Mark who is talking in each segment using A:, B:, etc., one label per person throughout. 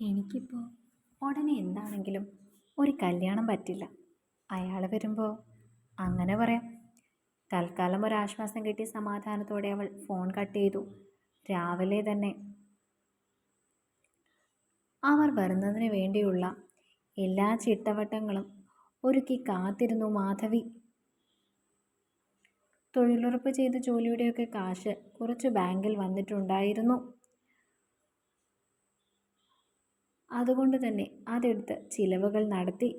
A: എനിക്കിപ്പോൾ ഉടനെ എന്താണെങ്കിലും ഒരു കല്യാണം പറ്റില്ല. അയാൾ വരുമ്പോൾ അങ്ങനെ പറയാം. തൽക്കാലം ഒരാശ്വാസം കിട്ടിയ സമാധാനത്തോടെ അവൾ ഫോൺ കട്ട് ചെയ്തു. രാവിലെ തന്നെ അവർ വരുന്നതിന് വേണ്ടിയുള്ള എല്ലാ ചിട്ടവട്ടങ്ങളും ഒരുക്കി കാത്തിരുന്നു മാധവി. തൊഴിലുറപ്പ് ചെയ്ത ജോലിയുടെയൊക്കെ കാശ് കുറച്ച് ബാങ്കിൽ വന്നിട്ടുണ്ടായിരുന്നു. അതുകൊണ്ട് തന്നെ അതെടുത്ത് ചിലവുകൾ നടത്തി.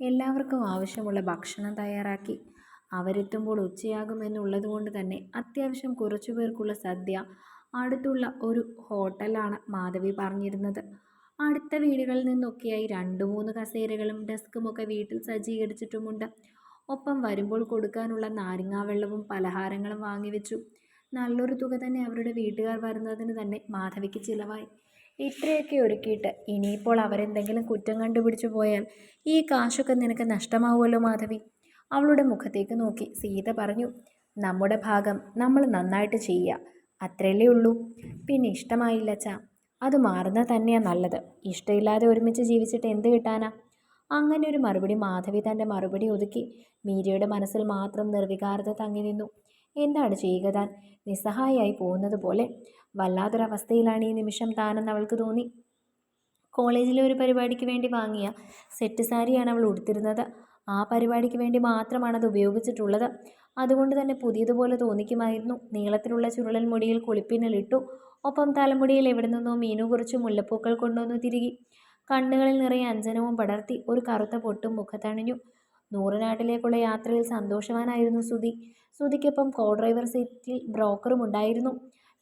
A: എല്ലാവർക്കും ആവശ്യമുള്ള ഭക്ഷണം തയ്യാറാക്കി. അവരെത്തുമ്പോൾ ഉച്ചയാകുമെന്നുള്ളത് കൊണ്ട് തന്നെ അത്യാവശ്യം കുറച്ചു പേർക്കുള്ള സദ്യ അടുത്തുള്ള ഒരു ഹോട്ടലാണ് മാധവി പറഞ്ഞിരുന്നത്. അടുത്ത വീടുകളിൽ നിന്നൊക്കെയായി രണ്ട് മൂന്ന് കസേരകളും ഡെസ്കുമൊക്കെ വീട്ടിൽ സജ്ജീകരിച്ചിട്ടുമുണ്ട്. ഒപ്പം വരുമ്പോൾ കൊടുക്കാനുള്ള നാരങ്ങാവെള്ളവും പലഹാരങ്ങളും വാങ്ങിവെച്ചു. നല്ലൊരു തുക തന്നെ അവരുടെ വീട്ടുകാർ വരുന്നതിന് തന്നെ മാധവിക്ക് ചിലവായി. ഇത്രയൊക്കെ ഒരുക്കിയിട്ട് ഇനിയിപ്പോൾ അവരെന്തെങ്കിലും കുറ്റം കണ്ടുപിടിച്ചു പോയാൽ ഈ കാശൊക്കെ നിനക്ക് നഷ്ടമാവുമല്ലോ മാധവി. അവളുടെ മുഖത്തേക്ക് നോക്കി സീത പറഞ്ഞു നമ്മുടെ ഭാഗം നമ്മൾ നന്നായിട്ട് ചെയ്യുക അത്രയല്ലേ ഉള്ളൂ. പിന്നെ ഇഷ്ടമായില്ല ചാ അത് മാറുന്ന തന്നെയാണ് നല്ലത്. ഇഷ്ടമില്ലാതെ ഒരുമിച്ച് ജീവിച്ചിട്ട് എന്ത് കിട്ടാനാ? അങ്ങനെ ഒരു മറുപടി മാധവി തന്റെ മറുപടി ഒതുക്കി മീരയുടെ മനസ്സിൽ മാത്രം നിർവികാരത തങ്ങി നിന്നു. എന്താണ് ചെയ്യുക താൻ? നിസ്സഹായായി പോകുന്നത് പോലെ വല്ലാത്തൊരവസ്ഥയിലാണ് ഈ നിമിഷം താനെന്ന് അവൾക്ക് തോന്നി. കോളേജിലെ ഒരു പരിപാടിക്ക് വേണ്ടി വാങ്ങിയ സെറ്റ് സാരിയാണ് അവൾ ഉടുത്തിരുന്നത്. ആ പരിപാടിക്ക് വേണ്ടി മാത്രമാണ് അത് ഉപയോഗിച്ചിട്ടുള്ളത്. അതുകൊണ്ട് തന്നെ പുതിയതുപോലെ തോന്നിക്കുമായിരുന്നു. നീളത്തിലുള്ള ചുരുളൻ മുടിയിൽ കുളിപ്പിന്നലിട്ടു ഒപ്പം തലമുടിയിൽ എവിടെ നിന്നോ മീനു കുറച്ച് മുല്ലപ്പൂക്കൾ കൊണ്ടുവന്നു തിരികെ. കണ്ണുകളിൽ നിറയെ അഞ്ജനവും പടർത്തി ഒരു കറുത്ത പൊട്ടും മുഖത്തണിഞ്ഞു. നൂറുനാട്ടിലേക്കുള്ള യാത്രയിൽ സന്തോഷവാനായിരുന്നു സുധി. സുധിക്കൊപ്പം കോ ഡ്രൈവർ സീറ്റിൽ ബ്രോക്കറും ഉണ്ടായിരുന്നു.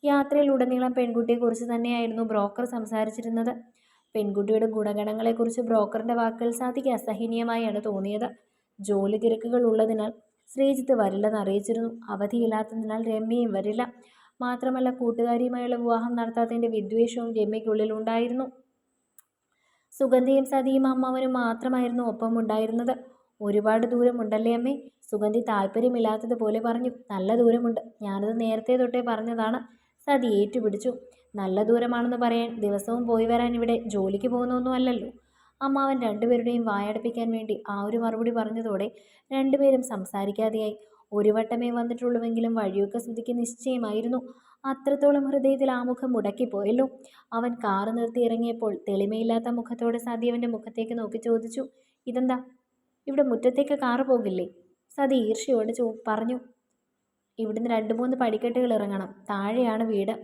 A: യാത്രയിൽ യാത്രയിലുടനീളം പെൺകുട്ടിയെക്കുറിച്ച് തന്നെയായിരുന്നു ബ്രോക്കർ സംസാരിച്ചിരുന്നത്. പെൺകുട്ടിയുടെ ഗുണഗണങ്ങളെക്കുറിച്ച് ബ്രോക്കറിന്റെ വാക്കുകൾ സാധിക്ക് അസഹനീയമായാണ് തോന്നിയത്. ജോലി തിരക്കുകൾ ഉള്ളതിനാൽ ശ്രീജിത്ത് വരില്ലെന്ന് അറിയിച്ചിരുന്നു. അവധിയില്ലാത്തതിനാൽ രമ്യയും വരില്ല. മാത്രമല്ല കൂട്ടുകാരിയുമായുള്ള വിവാഹം നടത്താത്തതിന്റെ വിദ്വേഷവും രമ്യയ്ക്കുള്ളിൽ ഉണ്ടായിരുന്നു. സുഗന്ധിയും സതിയും അമ്മാവനും മാത്രമായിരുന്നു ഒപ്പം ഉണ്ടായിരുന്നത് ഒരുപാട് ദൂരമുണ്ടല്ലേ അമ്മേ? സുഗന്ധി താല്പര്യമില്ലാത്തതുപോലെ പറഞ്ഞു. നല്ല ദൂരമുണ്ട്. ഞാനത് നേരത്തെ തൊട്ടേ പറഞ്ഞതാണ്. സതി ഏറ്റുപിടിച്ചു. നല്ല ദൂരമാണെന്ന് പറയാൻ ദിവസവും പോയി വരാൻ ഇവിടെ ജോലിക്ക് പോകുന്നൊന്നും അല്ലല്ലോ. അമ്മാവൻ രണ്ടുപേരുടെയും വായടപ്പിക്കാൻ വേണ്ടി ആ ഒരു മറുപടി പറഞ്ഞതോടെ രണ്ടുപേരും സംസാരിക്കാതെയായി. ഒരു വട്ടമേ വന്നിട്ടുള്ളൂവെങ്കിലും വഴിയൊക്കെ ശ്രുതിക്ക് നിശ്ചയമായിരുന്നു. അത്രത്തോളം ഹൃദയത്തിൽ ആ മുഖം മുടക്കിപ്പോയല്ലോ. അവൻ കാറ് നിർത്തി ഇറങ്ങിയപ്പോൾ തെളിമയില്ലാത്ത മുഖത്തോടെ സതി അവന്റെ മുഖത്തേക്ക് നോക്കി ചോദിച്ചു. ഇതെന്താ? ഇവിടെ മുറ്റത്തേക്ക് കാറ് പോകില്ലേ? സതി ഈർഷ്യയോട് ചോ പറഞ്ഞു. ഇവിടുന്ന് രണ്ട് മൂന്ന് പടിക്കെട്ടുകൾ ഇറങ്ങണം. താഴെയാണ് വീട്.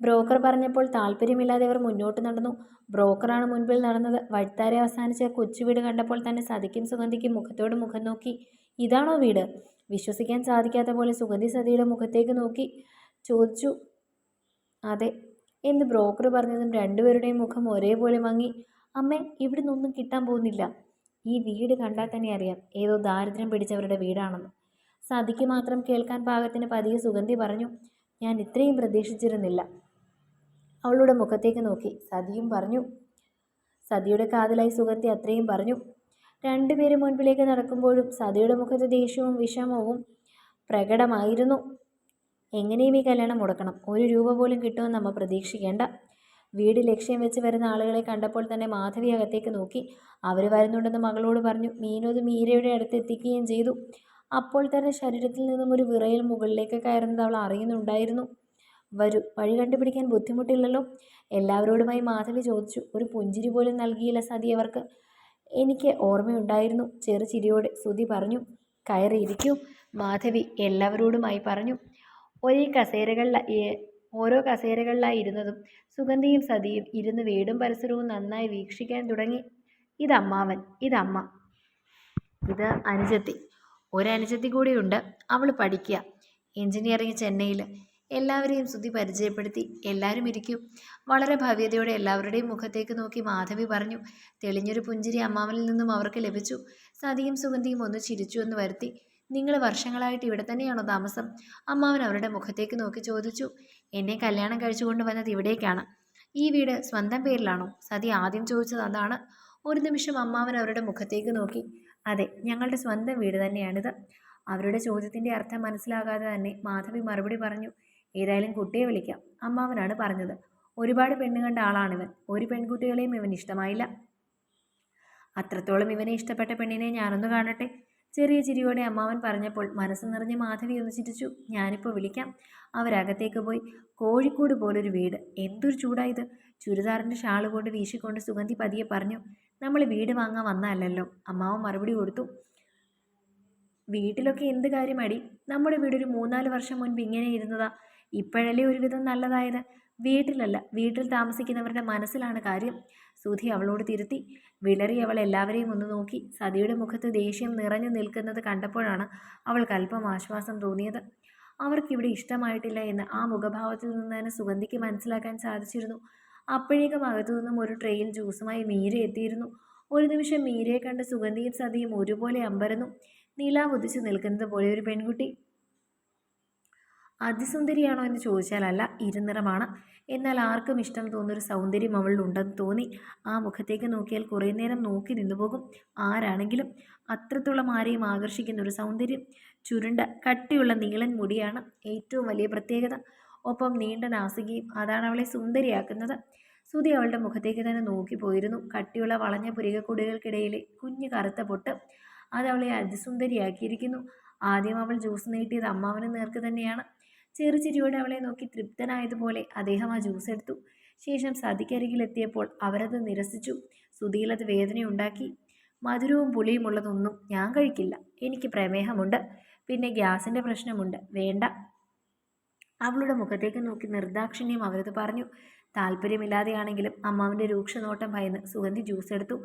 A: ബ്രോക്കർ പറഞ്ഞപ്പോൾ താല്പര്യമില്ലാതെ അവർ മുന്നോട്ട് നടന്നു. ബ്രോക്കറാണ് മുൻപിൽ നടന്നത്. വഴിത്താരെ അവസാനിച്ച കൊച്ചു വീട് കണ്ടപ്പോൾ തന്നെ സതിക്കും സുഗന്ധിക്കും മുഖത്തോട് മുഖം നോക്കി. ഇതാണോ വീട്? വിശ്വസിക്കാൻ സാധിക്കാത്ത പോലെ സുഗന്ധി സതിയുടെ മുഖത്തേക്ക് നോക്കി. ചോദിച്ചു. അതെ. എന്ന് ബ്രോക്കർ പറഞ്ഞതും രണ്ടുപേരുടെയും മുഖം ഒരേപോലെ മങ്ങി. അമ്മേ ഇവിടെ നിന്നൊന്നും കിട്ടാൻ പോകുന്നില്ല. ഈ വീട് കണ്ടാൽ തന്നെ അറിയാം ഏതോ ദാരിദ്ര്യം പിടിച്ചവരുടെ വീടാണെന്ന്. സതിക്ക് മാത്രം കേൾക്കാൻ പാകത്തിന് പതിയെ സുഗന്ധി പറഞ്ഞു ഞാൻ ഇത്രയും പ്രതീക്ഷിച്ചിരുന്നില്ല. അവളുടെ മുഖത്തേക്ക് നോക്കി. സതിയും പറഞ്ഞു. സതിയുടെ കാതിലായി സുഗന്ധി അത്രയും പറഞ്ഞു. രണ്ടുപേരും മുൻപിലേക്ക് നടക്കുമ്പോഴും സതിയുടെ മുഖത്ത് ദേഷ്യവും വിഷമവും പ്രകടമായിരുന്നു. എങ്ങനെയും ഈ കല്യാണം മുടക്കണം. ഒരു രൂപ പോലും കിട്ടുമെന്ന് നമ്മൾ പ്രതീക്ഷിക്കേണ്ട. വീട് ലക്ഷ്യം വെച്ച് വരുന്ന ആളുകളെ കണ്ടപ്പോൾ തന്നെ മാധവി അകത്തേക്ക് നോക്കി. അവർ വരുന്നുണ്ടെന്ന് മകളോട് പറഞ്ഞു മീനോത് മീരയുടെ അടുത്ത് എത്തിക്കുകയും ചെയ്തു. അപ്പോൾ തന്നെ ശരീരത്തിൽ നിന്നും ഒരു വിറയിൽ മുകളിലേക്ക് കയറുന്നത് അവൾ അറിയുന്നുണ്ടായിരുന്നു. വരൂ വഴി കണ്ടുപിടിക്കാൻ ബുദ്ധിമുട്ടില്ലല്ലോ? എല്ലാവരോടുമായി മാധവി ചോദിച്ചു. ഒരു പുഞ്ചിരി പോലും നൽകിയില്ല സതി അവർക്ക്. എനിക്ക് ഓർമ്മയുണ്ടായിരുന്നു. ചെറു ചിരിയോടെ സുതി പറഞ്ഞു കയറിയിരിക്കൂ മാധവി എല്ലാവരോടുമായി പറഞ്ഞു. ഒരേ കസേരകളിലായി ഓരോ കസേരകളിലായി ഇരുന്നതും സുഗന്ധിയും സതിയും ഇരുന്ന് വീടും പരിസരവും നന്നായി വീക്ഷിക്കാൻ തുടങ്ങി. ഇതമ്മാവൻ ഇതമ്മ. ഇത് അനുജത്തി. ഒരനുജത്തി കൂടിയുണ്ട്. അവൾ പഠിക്കുക എൻജിനീയറിംഗ് ചെന്നൈയിൽ എല്ലാവരെയും സുധി പരിചയപ്പെടുത്തി. എല്ലാവരും ഇരിക്കും. വളരെ ഭവ്യതയോടെ എല്ലാവരുടെയും മുഖത്തേക്ക് നോക്കി മാധവി പറഞ്ഞു. തെളിഞ്ഞൊരു പുഞ്ചിരി അമ്മാവനിൽ നിന്നും അവർക്ക് ലഭിച്ചു. സതിയും സുഗന്ധിയും ഒന്ന് ചിരിച്ചു എന്ന് വരുത്തി. നിങ്ങൾ വർഷങ്ങളായിട്ട് ഇവിടെ തന്നെയാണോ താമസം? അമ്മാവൻ അവരുടെ മുഖത്തേക്ക് നോക്കി ചോദിച്ചു. എന്നെ കല്യാണം കഴിച്ചു കൊണ്ടുവന്നത് ഇവിടേക്കാണ്. ഈ വീട് സ്വന്തം പേരിലാണോ? സതി ആദ്യം ചോദിച്ചത് അതാണ്. ഒരു നിമിഷം അമ്മാവൻ അവരുടെ മുഖത്തേക്ക് നോക്കി. അതെ ഞങ്ങളുടെ സ്വന്തം വീട് തന്നെയാണിത്. അവരുടെ ചോദ്യത്തിന്റെ അർത്ഥം മനസ്സിലാകാതെ തന്നെ മാധവി മറുപടി പറഞ്ഞു ഏതായാലും കുട്ടിയെ വിളിക്കാം അമ്മാവനാണ് പറഞ്ഞത്. ഒരുപാട് പെണ്ണ് കണ്ട ആളാണിവൻ. ഒരു പെൺകുട്ടികളെയും ഇവൻ ഇഷ്ടമായില്ല. അത്രത്തോളം ഇവനെ ഇഷ്ടപ്പെട്ട പെണ്ണിനെ ഞാനൊന്ന് കാണട്ടെ? ചെറിയ ചിരിയോടെ അമ്മാവൻ പറഞ്ഞപ്പോൾ മനസ്സ് നിറഞ്ഞ മാധവി ഒന്ന് ചിരിച്ചു. ഞാനിപ്പോൾ വിളിക്കാം. അവരകത്തേക്ക് പോയി. കോഴിക്കോട് പോലൊരു വീട്. എന്തൊരു ചൂടായത് ചുരിദാറിന്റെ ഷാൾ കൊണ്ട് വീശിക്കൊണ്ട് സുഗന്ധി പതിയെ പറഞ്ഞു. നമ്മൾ വീട് വാങ്ങാൻ വന്നതല്ലല്ലോ. അമ്മാവൻ മറുപടി കൊടുത്തു. വീട്ടിലൊക്കെ എന്ത് കാര്യമടി നമ്മുടെ വീടൊരു മൂന്നാൽ വർഷം മുൻപ് ഇങ്ങനെ ഇരുന്നതാ. ഇപ്പോഴല്ലേ ഒരുവിധം നല്ലതായത്? വീട്ടിലല്ല വീട്ടിൽ താമസിക്കുന്നവരുടെ മനസ്സിലാണ് കാര്യം. സുധി അവളോട് തിരുത്തി. വിളറി അവൾ എല്ലാവരെയും ഒന്ന് നോക്കി. സതിയുടെ മുഖത്ത് ദേഷ്യം നിറഞ്ഞു നിൽക്കുന്നത് കണ്ടപ്പോഴാണ് അവൾക്ക് അല്പം ആശ്വാസം തോന്നിയത്. അവർക്കിവിടെ ഇഷ്ടമായിട്ടില്ല എന്ന് ആ മുഖഭാവത്തിൽ നിന്ന് തന്നെ സുഗന്ധിക്ക് മനസ്സിലാക്കാൻ സാധിച്ചിരുന്നു. അപ്പോഴേക്കും അകത്തു നിന്നും ഒരു ട്രെയിൽ ജ്യൂസുമായി മീര എത്തിയിരുന്നു. ഒരു നിമിഷം മീരയെ കണ്ട് സുഗന്ധിയും സതിയും ഒരുപോലെ അമ്പരന്നു. നീല ഉദിച്ചു നിൽക്കുന്നത് പോലെ ഒരു പെൺകുട്ടി. അതിസുന്ദരിയാണോ എന്ന് ചോദിച്ചാലല്ല ഇരുനിറമാണ്. എന്നാൽ ആർക്കും ഇഷ്ടം തോന്നുന്നൊരു സൗന്ദര്യം അവളിലുണ്ടെന്ന് തോന്നി. ആ മുഖത്തേക്ക് നോക്കിയാൽ കുറേ നേരം നോക്കി നിന്നുപോകും ആരാണെങ്കിലും അത്രത്തോളം ആരെയും ആകർഷിക്കുന്ന ഒരു സൗന്ദര്യം. ചുരുണ്ട കട്ടിയുള്ള നീളൻ മുടിയാണ് ഏറ്റവും വലിയ പ്രത്യേകത. ഒപ്പം നീണ്ട നാസികയും അതാണ് അവളെ സുന്ദരിയാക്കുന്നത്. സുതി അവളുടെ മുഖത്തേക്ക് തന്നെ നോക്കിപ്പോയിരുന്നു കട്ടിയുള്ള വളഞ്ഞ പുരികക്കൊടികൾക്കിടയിലെ കുഞ്ഞു കറുത്ത പൊട്ട്. അത് അവളെ അതിസുന്ദരിയാക്കിയിരിക്കുന്നു. ആദ്യം അവൾ ജ്യൂസ് നീട്ടിയത് അമ്മാവന് നേർക്ക് തന്നെയാണ്. ചെറുചിരിയോടെ അവളെ നോക്കി തൃപ്തനായതുപോലെ അദ്ദേഹം ആ ജ്യൂസ് എടുത്തു. ശേഷം സതിക്കരികിലെത്തിയപ്പോൾ അവരത് നിരസിച്ചു. സുധിയിലത് വേദനയുണ്ടാക്കി. മധുരവും പുളിയും ഉള്ളതൊന്നും ഞാൻ കഴിക്കില്ല. എനിക്ക് പ്രമേഹമുണ്ട്. പിന്നെ ഗ്യാസിന്റെ പ്രശ്നമുണ്ട്. വേണ്ട. അവളുടെ മുഖത്തേക്ക് നോക്കി നിർദാക്ഷിണ്യം അവരത് പറഞ്ഞു. താല്പര്യമില്ലാതെയാണെങ്കിലും അമ്മാവിന്റെ രൂക്ഷനോട്ടം ഭയന്ന് സുഗന്ധി ജ്യൂസ് എടുത്തു.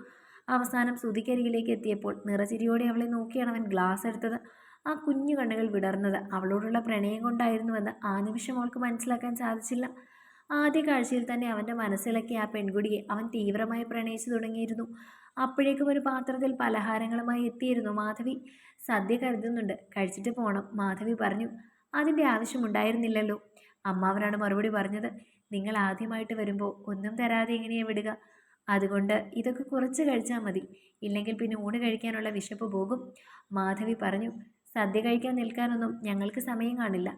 A: അവസാനം സുതിക്കരികിലേക്ക് എത്തിയപ്പോൾ നിറചിരിയോടെ അവളെ നോക്കിയാണ് അവൻ ഗ്ലാസ് എടുത്തത്. ആ കുഞ്ഞു കണ്ണുകൾ വിടർന്നത് അവളോടുള്ള പ്രണയം കൊണ്ടായിരുന്നുവെന്ന് ആ നിമിഷം അവൾക്ക് മനസ്സിലാക്കാൻ സാധിച്ചില്ല. ആദ്യ കാഴ്ചയിൽ തന്നെ അവന്റെ മനസ്സിലൊക്കെ ആ പെൺകുടിയെ അവൻ തീവ്രമായി പ്രണയിച്ചു തുടങ്ങിയിരുന്നു. അപ്പോഴേക്കും ഒരു പാത്രത്തിൽ പലഹാരങ്ങളുമായി എത്തിയിരുന്നു മാധവി. സദ്യ കരുതുന്നുണ്ട്. കഴിച്ചിട്ട് പോകണം മാധവി പറഞ്ഞു. അതിന്റെ ആവശ്യമുണ്ടായിരുന്നില്ലല്ലോ. അമ്മാവനാണ് മറുപടി പറഞ്ഞത്. നിങ്ങൾ ആദ്യമായിട്ട് വരുമ്പോൾ ഒന്നും തരാതെ എങ്ങനെയാണ് വിടുക. അതുകൊണ്ട് ഇതൊക്കെ കുറച്ച് കഴിച്ചാൽ മതി. ഇല്ലെങ്കിൽ പിന്നെ ഊണ് കഴിക്കാനുള്ള വിശപ്പ് പോകും. മാധവി പറഞ്ഞു സദ്യ കഴിക്കാൻ നിൽക്കാനൊന്നും ഞങ്ങൾക്ക് സമയം കാണില്ല.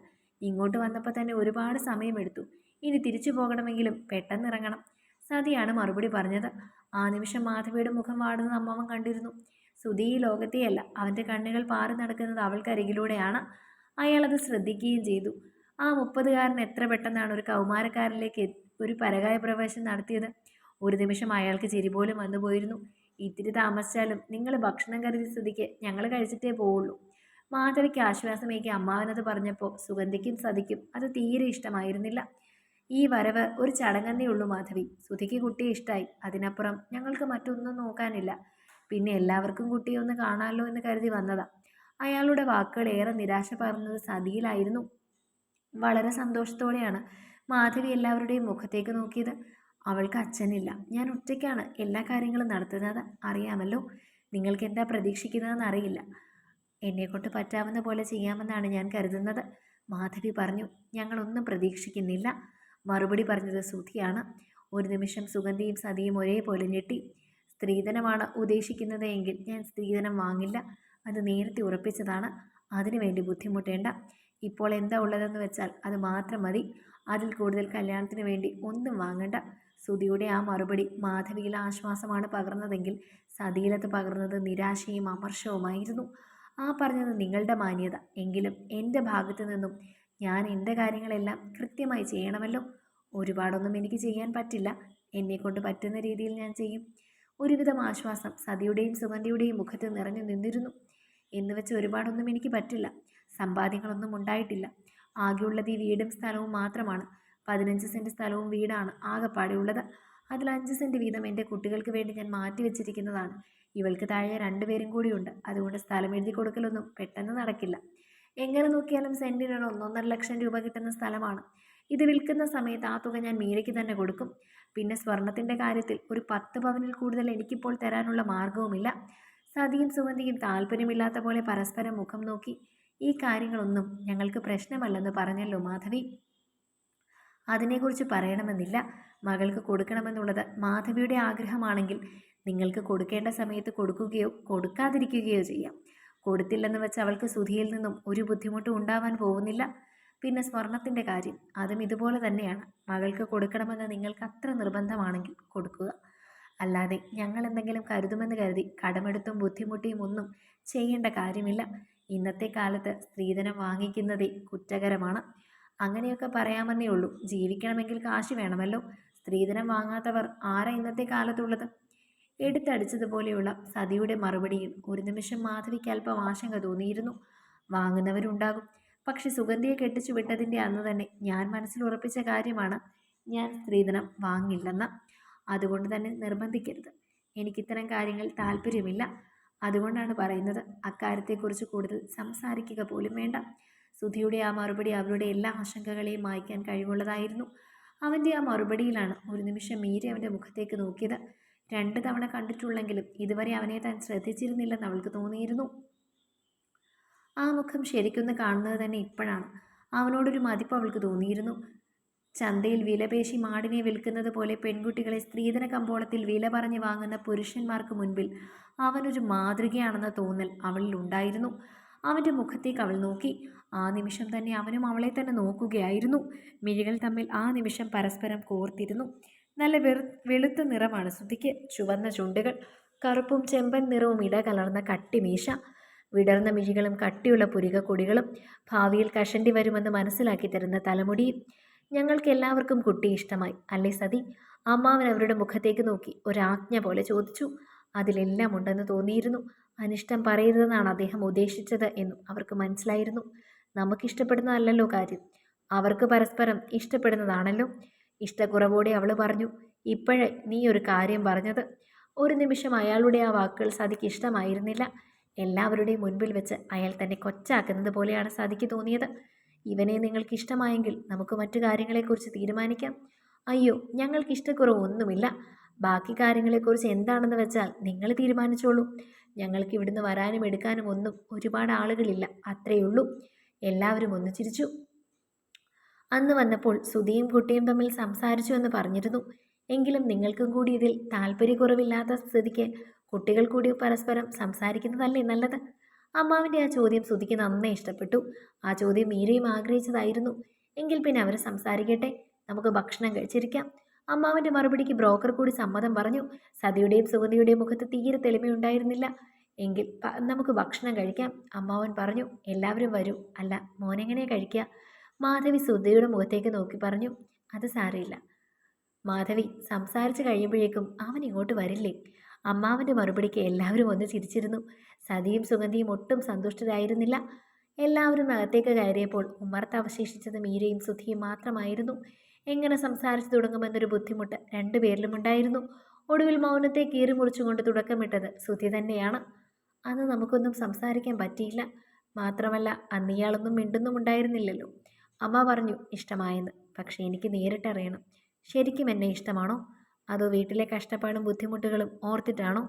A: ഇങ്ങോട്ട് വന്നപ്പോൾ തന്നെ ഒരുപാട് സമയമെടുത്തു. ഇനി തിരിച്ചു പോകണമെങ്കിലും പെട്ടെന്ന് ഇറങ്ങണം. സതിയാണ് മറുപടി പറഞ്ഞത്. ആ നിമിഷം മാധവിയുടെ മുഖം വാടുന്നത് അമ്മാവൻ കണ്ടിരുന്നു. സുധി ഈ ലോകത്തെയല്ല അവന്റെ കണ്ണുകൾ പാറി നടക്കുന്നത് അവൾക്കരികിലൂടെയാണ്. അയാളത് ശ്രദ്ധിക്കുകയും ചെയ്തു. ആ മുപ്പതുകാരൻ എത്ര പെട്ടെന്നാണ് ഒരു കൗമാരക്കാരനിലേക്ക് ഒരു പരകായ പ്രവേശനം നടത്തിയത്. ഒരു നിമിഷം അയാൾക്ക് ചിരി പോലും വന്നുപോയിരുന്നു. ഇത്തിരി താമസിച്ചാലും നിങ്ങൾ ഭക്ഷണം കരുതി സ്ഥിതിക്ക് ഞങ്ങൾ കഴിച്ചിട്ടേ പോവുള്ളൂ. മാധവിക്ക് ആശ്വാസമേക്ക് അമ്മാവനത് പറഞ്ഞപ്പോൾ സുഗന്ധിക്കും സതിക്കും അത് തീരെ ഇഷ്ടമായിരുന്നില്ല. ഈ വരവ് ഒരു ചടങ്ങന്നേ ഉള്ളൂ മാധവി. സുധിക്ക് കുട്ടിയെ ഇഷ്ടമായി അതിനപ്പുറം ഞങ്ങൾക്ക് മറ്റൊന്നും നോക്കാനില്ല. പിന്നെ എല്ലാവർക്കും കുട്ടിയെ ഒന്ന് കാണാമല്ലോ എന്ന് കരുതി വന്നതാ. അയാളുടെ വാക്കുകൾ ഏറെ നിരാശ പറഞ്ഞത് സതിയിലായിരുന്നു. വളരെ സന്തോഷത്തോടെയാണ് മാധവി എല്ലാവരുടെയും മുഖത്തേക്ക് നോക്കിയത്. അവൾക്ക് അച്ഛനില്ല. ഞാൻ ഒറ്റയ്ക്കാണ് എല്ലാ കാര്യങ്ങളും നടത്തുന്നത്. അറിയാമല്ലോ? നിങ്ങൾക്ക് എന്താ പ്രതീക്ഷിക്കുന്നതെന്ന് അറിയില്ല. എന്നെക്കൊണ്ട് പറ്റാവുന്ന പോലെ ചെയ്യാമെന്നാണ് ഞാൻ കരുതുന്നത്. മാധവി പറഞ്ഞു ഞങ്ങളൊന്നും പ്രതീക്ഷിക്കുന്നില്ല. മറുപടി പറഞ്ഞത് സുധിയാണ് ഒരു നിമിഷം സുഗന്ധിയും സതിയും ഒരേപോലെ ഞെട്ടി. സ്ത്രീധനമാണ് ഉദ്ദേശിക്കുന്നത് എങ്കിൽ ഞാൻ സ്ത്രീധനം വാങ്ങില്ല. അത് നേരത്തെ ഉറപ്പിച്ചതാണ്. അതിനുവേണ്ടി ബുദ്ധിമുട്ടേണ്ട. ഇപ്പോൾ എന്താ ഉള്ളതെന്ന് വെച്ചാൽ അത് മാത്രം മതി. അതിൽ കൂടുതൽ കല്യാണത്തിന് വേണ്ടി ഒന്നും വാങ്ങണ്ട. സുധിയുടെ ആ മറുപടി മാധവിയിൽ ആശ്വാസമാണ് പകർന്നതെങ്കിൽ സതിയിലത് പകർന്നത് നിരാശയും അമർഷവുമായിരുന്നു. ആ പറഞ്ഞത് നിങ്ങളുടെ മാന്യത. എങ്കിലും എന്റെ ഭാഗത്തു നിന്നും ഞാൻ എന്റെ കാര്യങ്ങളെല്ലാം കൃത്യമായി ചെയ്യണമല്ലോ? ഒരുപാടൊന്നും എനിക്ക് ചെയ്യാൻ പറ്റില്ല. എന്നെക്കൊണ്ട് പറ്റുന്ന രീതിയിൽ ഞാൻ ചെയ്യും. ഒരുവിധം ആശ്വാസം സതിയുടെയും സുഗന്ധിയുടെയും മുഖത്ത് നിറഞ്ഞു നിന്നിരുന്നു. എന്ന് വെച്ച് ഒരുപാടൊന്നും എനിക്ക് പറ്റില്ല. സമ്പാദ്യങ്ങളൊന്നും ഉണ്ടായിട്ടില്ല. ആകെയുള്ളത് ഈ വീടും സ്ഥലവും മാത്രമാണ്. പതിനഞ്ച് സെന്റ് സ്ഥലവും വീടാണ് ആകെപ്പാടെ ഉള്ളത്. അതിൽ അഞ്ച് സെന്റ് വീതം എന്റെ കുട്ടികൾക്ക് വേണ്ടി ഞാൻ മാറ്റി വെച്ചിരിക്കുന്നതാണ് ഇവൾക്ക് താഴെ രണ്ടുപേരും കൂടിയുണ്ട്. അതുകൊണ്ട് സ്ഥലം എഴുതി കൊടുക്കലൊന്നും പെട്ടെന്ന് നടക്കില്ല. എങ്ങനെ നോക്കിയാലും സെന്റിന് ഒരു ഒന്നൊന്നര ലക്ഷം രൂപ കിട്ടുന്ന സ്ഥലമാണ്. ഇത് വിൽക്കുന്ന സമയത്ത് ആ തുക ഞാൻ മീരയ്ക്ക് തന്നെ കൊടുക്കും. പിന്നെ സ്വർണത്തിന്റെ കാര്യത്തിൽ ഒരു പത്ത് പവനിൽ കൂടുതൽ എനിക്കിപ്പോൾ തരാനുള്ള മാർഗവുമില്ല സതിയും സുഗന്ധിയും താല്പര്യമില്ലാത്ത പോലെ പരസ്പരം മുഖം നോക്കി ഈ കാര്യങ്ങളൊന്നും ഞങ്ങൾക്ക് പ്രശ്നമല്ലെന്ന് പറഞ്ഞല്ലോ മാധവി. അതിനെക്കുറിച്ച് പറയണമെന്നില്ല. മകൾക്ക് കൊടുക്കണമെന്നുള്ളത് മാധവിയുടെ ആഗ്രഹമാണെങ്കിൽ നിങ്ങൾക്ക് കൊടുക്കേണ്ട സമയത്ത് കൊടുക്കുകയോ കൊടുക്കാതിരിക്കുകയോ ചെയ്യാം. കൊടുത്തില്ലെന്ന് വെച്ച് അവൾക്ക് സുധിയിൽ നിന്നും ഒരു ബുദ്ധിമുട്ടും ഉണ്ടാവാൻ പോകുന്നില്ല. പിന്നെ സ്വർണത്തിന്റെ കാര്യം അതും ഇതുപോലെ തന്നെയാണ്. മകൾക്ക് കൊടുക്കണമെന്ന് നിങ്ങൾക്ക് അത്ര നിർബന്ധമാണെങ്കിൽ കൊടുക്കുക. അല്ലാതെ ഞങ്ങൾ എന്തെങ്കിലും കരുതുമെന്ന് കരുതി കടമെടുത്തും ബുദ്ധിമുട്ടിയും ഒന്നും ചെയ്യേണ്ട കാര്യമില്ല. ഇന്നത്തെ കാലത്ത് സ്ത്രീധനം വാങ്ങിക്കുന്നതേ കുറ്റകരമാണ്. അങ്ങനെയൊക്കെ പറയാമെന്നേ ഉള്ളൂ. ജീവിക്കണമെങ്കിൽ കാശ് വേണമല്ലോ. സ്ത്രീധനം വാങ്ങാത്തവർ ആരാ ഇന്നത്തെ കാലത്തുള്ളത്? എടുത്തടിച്ചതുപോലെയുള്ള സതിയുടെ മറുപടിയിൽ ഒരു നിമിഷം മാധവിക്ക് അല്പം ആശങ്ക തോന്നിയിരുന്നു. വാങ്ങുന്നവരുണ്ടാകും. പക്ഷെ സുഗന്ധിയെ കെട്ടിച്ചു വിട്ടതിന്റെ അന്ന് തന്നെ ഞാൻ മനസ്സിൽ ഉറപ്പിച്ച കാര്യമാണ് ഞാൻ സ്ത്രീധനം വാങ്ങില്ലെന്ന്. അതുകൊണ്ട് തന്നെ നിർബന്ധിക്കരുത്. എനിക്കിത്തരം കാര്യങ്ങൾ താല്പര്യമില്ല. അതുകൊണ്ടാണ് പറയുന്നത് അക്കാര്യത്തെക്കുറിച്ച് കൂടുതൽ സംസാരിക്കുക പോലും വേണ്ട. സുധിയുടെ ആ മറുപടി അവരുടെ എല്ലാ ആശങ്കകളെയും മായ്ക്കാൻ കഴിവുള്ളതായിരുന്നു. അവന്റെ ആ മറുപടിയിലാണ് ഒരു നിമിഷം മീര അവന്റെ മുഖത്തേക്ക് നോക്കിയത്. രണ്ട് തവണ കണ്ടിട്ടുള്ളെങ്കിലും ഇതുവരെ അവനെ താൻ ശ്രദ്ധിച്ചിരുന്നില്ലെന്ന് അവൾക്ക് തോന്നിയിരുന്നു. ആ മുഖം ശരിക്കൊന്ന് കാണുന്നത് തന്നെ ഇപ്പോഴാണ്. അവനോടൊരു മതിപ്പ് അവൾക്ക് തോന്നിയിരുന്നു. ചന്തയിൽ വിലപേശി മാടിനെ വിൽക്കുന്നത് പോലെ പെൺകുട്ടികളെ സ്ത്രീധന കമ്പോളത്തിൽ വില പറഞ്ഞ് വാങ്ങുന്ന പുരുഷന്മാർക്ക് മുൻപിൽ അവനൊരു മാതൃകയാണെന്ന തോന്നൽ അവളിൽ ഉണ്ടായിരുന്നു. അവന്റെ മുഖത്തേക്ക് അവൾ നോക്കി. ആ നിമിഷം തന്നെ അവനും അവളെ തന്നെ നോക്കുകയായിരുന്നു. മിഴികൾ തമ്മിൽ ആ നിമിഷം പരസ്പരം കോർത്തിരുന്നു. നല്ല വെറു വെളുത്ത നിറമാണ്. ശ്രുതിക്ക് ചുവന്ന ചുണ്ടുകൾ കറുപ്പും ചെമ്പൻ നിറവും ഇടകലർന്ന കട്ടിമീശ വിടർന്ന മിഴികളും കട്ടിയുള്ള പുരികക്കൊടികളും ഭാവിയിൽ കഷണ്ടി വരുമെന്ന് മനസ്സിലാക്കി തരുന്ന തലമുടിയും ഞങ്ങൾക്ക് എല്ലാവർക്കും കുട്ടി ഇഷ്ടമായി. അല്ലേ സതി? അമ്മാവൻ അവരുടെ മുഖത്തേക്ക് നോക്കി ഒരാജ്ഞ പോലെ ചോദിച്ചു. അതിലെല്ലാം ഉണ്ടെന്ന് തോന്നിയിരുന്നു. അനിഷ്ടം പറയരുതെന്നാണ് അദ്ദേഹം ഉദ്ദേശിച്ചത് എന്നും അവർക്ക് മനസ്സിലായിരുന്നു. നമുക്കിഷ്ടപ്പെടുന്നതല്ലല്ലോ കാര്യം. അവർക്ക് പരസ്പരം ഇഷ്ടപ്പെടുന്നതാണല്ലോ. ഇഷ്ടക്കുറവോടെ അവൾ പറഞ്ഞു ഇപ്പോഴേ നീ ഒരു കാര്യം പറഞ്ഞത്. ഒരു നിമിഷം അയാളുടെ ആ വാക്കുകൾ സതിക്ക് ഇഷ്ടമായിരുന്നില്ല. എല്ലാവരുടെയും മുൻപിൽ വെച്ച് അയാൾ തന്നെ കൊച്ചാക്കുന്നത് പോലെയാണ് സതിക്ക് തോന്നിയത്. ഇവനെ നിങ്ങൾക്ക് ഇഷ്ടമായെങ്കിൽ നമുക്ക് മറ്റു കാര്യങ്ങളെക്കുറിച്ച് തീരുമാനിക്കാം. അയ്യോ ഞങ്ങൾക്ക് ഇഷ്ടക്കുറവൊന്നുമില്ല. ബാക്കി കാര്യങ്ങളെക്കുറിച്ച് എന്താണെന്ന് വെച്ചാൽ നിങ്ങൾ തീരുമാനിച്ചോളൂ. ഞങ്ങൾക്ക് ഇവിടുന്ന് വരാനും എടുക്കാനും ഒന്നും ഒരുപാട് ആളുകളില്ല. അത്രയേ ഉള്ളൂ. എല്ലാവരും ഒന്ന് ചിരിച്ചു. അന്ന് വന്നപ്പോൾ സുധിയും കുട്ടിയും തമ്മിൽ സംസാരിച്ചു എന്ന് പറഞ്ഞിരുന്നു. എങ്കിലും നിങ്ങൾക്കും കൂടി ഇതിൽ താല്പര്യക്കുറവില്ലാത്ത സ്ഥിതിക്ക് കുട്ടികൾ കൂടി പരസ്പരം സംസാരിക്കുന്നതല്ലേ നല്ലത്? അമ്മാവിന്റെ ആ ചോദ്യം സുധിക്ക് നന്നേ ഇഷ്ടപ്പെട്ടു. ആ ചോദ്യം മീരയും ആഗ്രഹിച്ചതായിരുന്നു. എങ്കിൽ പിന്നെ അവർ സംസാരിക്കട്ടെ? നമുക്ക് ഭക്ഷണം കഴിച്ചിരിക്കാം. അമ്മാവിന്റെ മറുപടിക്ക് ബ്രോക്കർ കൂടി സമ്മതം പറഞ്ഞു. സതിയുടെയും സുഗന്ധിയുടെയും മുഖത്ത് തീരെ തെളിമയുണ്ടായിരുന്നില്ല. എങ്കിൽ നമുക്ക് ഭക്ഷണം കഴിക്കാം. അമ്മാവൻ പറഞ്ഞു എല്ലാവരും വരൂ. അല്ല മോനെങ്ങനെ കഴിക്കുക? മാധവി സുധയുടെ മുഖത്തേക്ക് നോക്കി പറഞ്ഞു അത് സാരമില്ല. മാധവി സംസാരിച്ചു കഴിയുമ്പോഴേക്കും അവൻ ഇങ്ങോട്ട് വരില്ലേ? അമ്മാവന്റെ മറുപടിക്ക് എല്ലാവരും ഒന്ന് ചിരിച്ചിരുന്നു. സതിയും സുഗന്ധിയും ഒട്ടും സന്തുഷ്ടരായിരുന്നില്ല. എല്ലാവരും അകത്തേക്ക് കയറിയപ്പോൾ ഉമ്മർത്ത് അവശേഷിച്ചത് മീരയും സുധിയും മാത്രമായിരുന്നു. എങ്ങനെ സംസാരിച്ചു തുടങ്ങുമെന്നൊരു ബുദ്ധിമുട്ട് രണ്ടുപേരിലും ഉണ്ടായിരുന്നു. ഒടുവിൽ മൗനത്തെ കീറി മുറിച്ചുകൊണ്ട് തുടക്കമിട്ടത് സുധി തന്നെയാണ്. അന്ന് നമുക്കൊന്നും സംസാരിക്കാൻ പറ്റിയില്ല. മാത്രമല്ല അന്ന് ഇയാളൊന്നും മിണ്ടുന്നും ഉണ്ടായിരുന്നില്ലല്ലോ അമ്മ പറഞ്ഞു ഇഷ്ടമായെന്ന്. പക്ഷേ എനിക്ക് നേരിട്ടറിയണം. ശരിക്കും എന്നെ ഇഷ്ടമാണോ? അതോ വീട്ടിലെ കഷ്ടപ്പാടും ബുദ്ധിമുട്ടുകളും ഓർത്തിട്ടാണോ?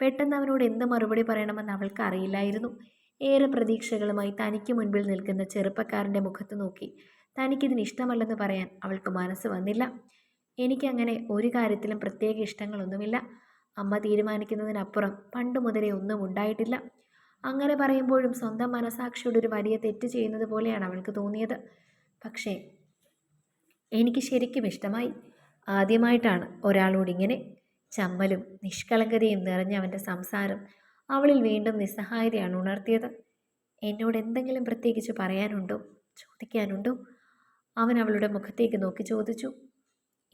A: പെട്ടെന്ന് അവനോട് എന്ത് മറുപടി പറയണമെന്ന് അവൾക്ക് അറിയില്ലായിരുന്നു. ഏറെ പ്രതീക്ഷകളുമായി തനിക്ക് മുൻപിൽ നിൽക്കുന്ന ചെറുപ്പക്കാരന്റെ മുഖത്ത് നോക്കി. തനിക്കിതിന് ഇഷ്ടമല്ലെന്ന് പറയാൻ അവൾക്ക് മനസ്സ് വന്നില്ല. എനിക്കങ്ങനെ ഒരു കാര്യത്തിലും പ്രത്യേക ഇഷ്ടങ്ങളൊന്നുമില്ല. അമ്മ തീരുമാനിക്കുന്നതിനപ്പുറം പണ്ട് മുതലേ ഒന്നും ഉണ്ടായിട്ടില്ല. അങ്ങനെ പറയുമ്പോഴും സ്വന്തം മനസാക്ഷിയോട് ഒരു വലിയ തെറ്റ് ചെയ്യുന്നത് പോലെയാണ് അവൾക്ക് തോന്നിയത്. പക്ഷേ എനിക്ക് ശരിക്കും ഇഷ്ടമായി. ആദ്യമായിട്ടാണ് ഒരാളോട് ഇങ്ങനെ ചമ്മലും നിഷ്കളങ്കതയും നിറഞ്ഞ അവന്റെ സംസാരം അവളിൽ വീണ്ടും നിസ്സഹായതയാണ് ഉണർത്തിയത്. എന്നോട് എന്തെങ്കിലും പ്രത്യേകിച്ച് പറയാനുണ്ടോ? ചോദിക്കാനുണ്ടോ? അവൻ അവളുടെ മുഖത്തേക്ക് നോക്കി ചോദിച്ചു.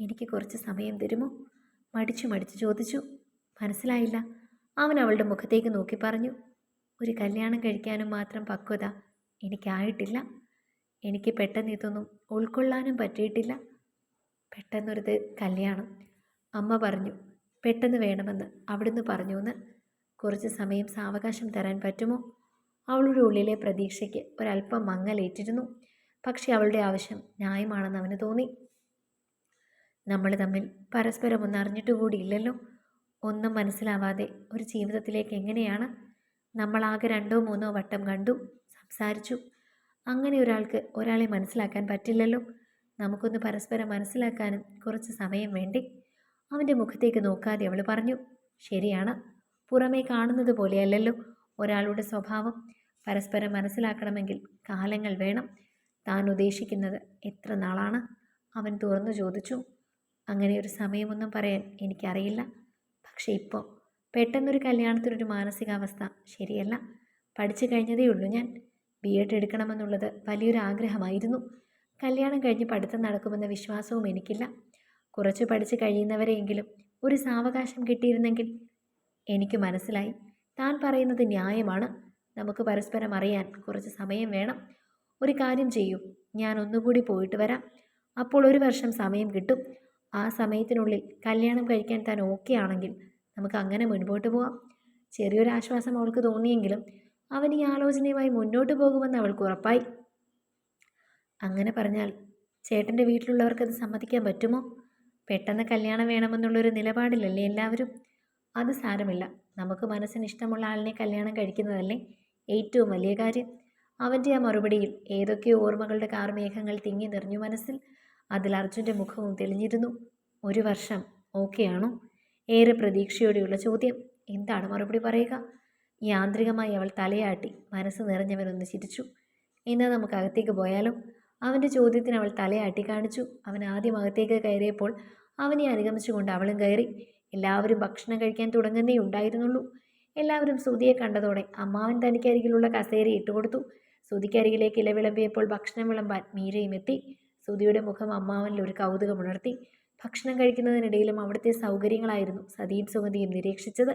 A: എനിക്ക് കുറച്ച് സമയം തരുമോ? മടിച്ചു മടിച്ചു ചോദിച്ചു. മനസ്സിലായില്ല. അവൻ അവളുടെ മുഖത്തേക്ക് നോക്കി പറഞ്ഞു. ഒരു കല്യാണം കഴിക്കാനും മാത്രം പക്വത എനിക്കായിട്ടില്ല. എനിക്ക് പെട്ടെന്ന് ഇതൊന്നും ഉൾക്കൊള്ളാനും പറ്റിയിട്ടില്ല. പെട്ടെന്നൊരു കല്യാണം. അമ്മ പറഞ്ഞു പെട്ടെന്ന് വേണമെന്ന് അവിടുന്ന് പറഞ്ഞു എന്ന് കുറച്ച് സമയം സാവകാശം തരാൻ പറ്റുമോ? അവളുടെ ഉള്ളിലെ പ്രതീക്ഷയ്ക്ക് ഒരല്പം മങ്ങലേറ്റിരുന്നു. പക്ഷേ അവളുടെ ആവശ്യം ന്യായമാണെന്ന് അവന് തോന്നി. നമ്മൾ തമ്മിൽ പരസ്പരം ഒന്ന് അറിഞ്ഞിട്ട് കൂടിയില്ലല്ലോ. ഒന്നും മനസ്സിലാവാതെ ഒരു ജീവിതത്തിലേക്ക് എങ്ങനെയാണ് നമ്മളാകെ രണ്ടോ മൂന്നോ വട്ടം കണ്ടു സംസാരിച്ചു. അങ്ങനെ ഒരാൾക്ക് ഒരാളെ മനസ്സിലാക്കാൻ പറ്റില്ലല്ലോ. നമുക്കൊന്ന് പരസ്പരം മനസ്സിലാക്കാനും കുറച്ച് സമയം വേണ്ടി? അവന്റെ മുഖത്തേക്ക് നോക്കാതെ അവൾ പറഞ്ഞു ശരിയാണ്. പുറമേ കാണുന്നത് പോലെയല്ലല്ലോ ഒരാളുടെ സ്വഭാവം. പരസ്പരം മനസ്സിലാക്കണമെങ്കിൽ കാലങ്ങൾ വേണം. താൻ ഉദ്ദേശിക്കുന്നത് എത്ര നാളാണ്? അവൻ തുറന്നു ചോദിച്ചു അങ്ങനെ ഒരു സമയമൊന്നും പറയാൻ എനിക്കറിയില്ല. പക്ഷേ ഇപ്പോൾ പെട്ടെന്നൊരു കല്യാണത്തിനൊരു മാനസികാവസ്ഥ. ശരിയല്ല. പഠിച്ചു കഴിഞ്ഞതേ ഉള്ളൂ ഞാൻ. ബി എഡ് എടുക്കണമെന്നുള്ളത് വലിയൊരു ആഗ്രഹമായിരുന്നു കല്യാണം കഴിഞ്ഞ് പഠിത്തം നടക്കുമെന്ന വിശ്വാസവും എനിക്കില്ല. കുറച്ച് പഠിച്ച് കഴിയുന്നവരെയെങ്കിലും ഒരു സാവകാശം കിട്ടിയിരുന്നെങ്കിൽ എനിക്ക് മനസ്സിലായി. താൻ പറയുന്നത് ന്യായമാണ്. നമുക്ക് പരസ്പരം അറിയാൻ കുറച്ച് സമയം വേണം. ഒരു കാര്യം ചെയ്യൂ. ഞാൻ ഒന്നുകൂടി പോയിട്ട് വരാം. അപ്പോൾ ഒരു വർഷം സമയം കിട്ടും. ആ സമയത്തിനുള്ളിൽ കല്യാണം കഴിക്കാൻ താൻ ഓക്കെ ആണെങ്കിൽ നമുക്ക് അങ്ങനെ മുൻപോട്ട് പോവാം. ചെറിയൊരു ആശ്വാസം അവൾക്ക് തോന്നിയെങ്കിലും അവൻ ഈ ആലോചനയുമായി മുന്നോട്ട് പോകുമെന്ന് അവൾക്ക് ഉറപ്പായി. അങ്ങനെ പറഞ്ഞാൽ ചേട്ടന്റെ വീട്ടിലുള്ളവർക്കത് സമ്മതിക്കാൻ പറ്റുമോ? പെട്ടെന്ന് കല്യാണം വേണമെന്നുള്ളൊരു നിലപാടിലല്ലേ എല്ലാവരും? അത് സാരമില്ല. നമുക്ക് മനസ്സിന് ഇഷ്ടമുള്ള ആളിനെ കല്യാണം കഴിക്കുന്നതല്ലേ ഏറ്റവും വലിയ കാര്യം. അവന്റെ ആ മറുപടിയിൽ ഏതൊക്കെയോ ഓർമ്മകളുടെ കാർമേഘങ്ങൾ തിങ്ങി നിറഞ്ഞു മനസ്സിൽ അതിൽ അർജുന്റെ മുഖവും തെളിഞ്ഞിരുന്നു. ഒരു വർഷം ഓക്കെയാണോ? ഏറെ പ്രതീക്ഷയോടെയുള്ള ചോദ്യം. എന്താണ് മറുപടി പറയുക? യാന്ത്രികമായി അവൾ തലയാട്ടി മനസ്സ് നിറഞ്ഞവനൊന്ന് ചിരിച്ചു. എന്നാൽ നമുക്ക് അകത്തേക്ക് പോയാലും? അവന്റെ ചോദ്യത്തിന് അവൾ തലയാട്ടി കാണിച്ചു. അവൻ ആദ്യം അകത്തേക്ക് കയറിയപ്പോൾ അവനെ അനുഗമിച്ചുകൊണ്ട് അവളും കയറി. എല്ലാവരും ഭക്ഷണം കഴിക്കാൻ തുടങ്ങുന്നേ ഉണ്ടായിരുന്നുള്ളൂ. എല്ലാവരും സുതിയെ കണ്ടതോടെ അമ്മാവൻ തനിക്കരികിലുള്ള കസേര ഇട്ടുകൊടുത്തു സുതിക്കരികിലേക്ക് ഇലവിളമ്പിയപ്പോൾ ഭക്ഷണം വിളമ്പാൻ മീരയും എത്തി സുതിയുടെ മുഖം അമ്മാവനിൽ ഒരു കൗതുകമുണർത്തി ഭക്ഷണം കഴിക്കുന്നതിനിടയിലും അവിടുത്തെ സൗകര്യങ്ങളായിരുന്നു സതിയും സുഗതിയും നിരീക്ഷിച്ചത്.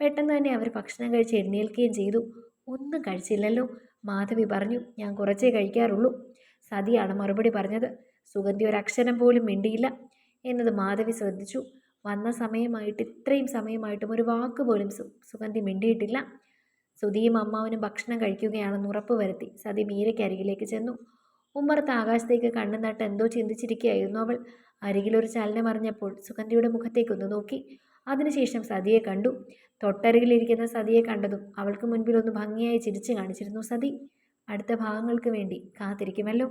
A: പെട്ടെന്ന് തന്നെ അവർ ഭക്ഷണം കഴിച്ച് എഴുന്നേൽക്കുകയും ചെയ്തു. ഒന്നും കഴിച്ചില്ലല്ലോ മാധവി പറഞ്ഞു. ഞാൻ കുറച്ചേ കഴിക്കാറുള്ളൂ സതിയാണ് മറുപടി പറഞ്ഞത്. സുഗന്ധി അക്ഷരം പോലും മിണ്ടിയില്ല എന്നത് മാധവി ശ്രദ്ധിച്ചു. വന്ന സമയമായിട്ട് ഇത്രയും സമയമായിട്ടും ഒരു വാക്ക് പോലും സുഗന്ധി മിണ്ടിയിട്ടില്ല. സുധിയും അമ്മാവനും ഭക്ഷണം കഴിക്കുകയാണെന്ന് ഉറപ്പ് വരുത്തി. സതി മീരയ്ക്ക് അരികിലേക്ക് ചെന്നു. ഉമ്മറത്ത് ആകാശത്തേക്ക് കണ്ണു നട്ട് എന്തോ ചിന്തിച്ചിരിക്കുകയായിരുന്നു അവൾ. അരികിലൊരു ചലനം അറിഞ്ഞപ്പോൾ സുഗന്ധിയുടെ മുഖത്തേക്കൊന്ന് നോക്കി. അതിനുശേഷം സതിയെ കണ്ടു. തൊട്ടരികിലിരിക്കുന്ന സതിയെ കണ്ടതും അവൾക്ക് മുൻപിൽ ഒന്ന് ഭംഗിയായി ചിരിച്ചു കാണിച്ചിരുന്നു സതി. അടുത്ത ഭാഗങ്ങൾക്ക് വേണ്ടി കാത്തിരിക്കുമല്ലോ.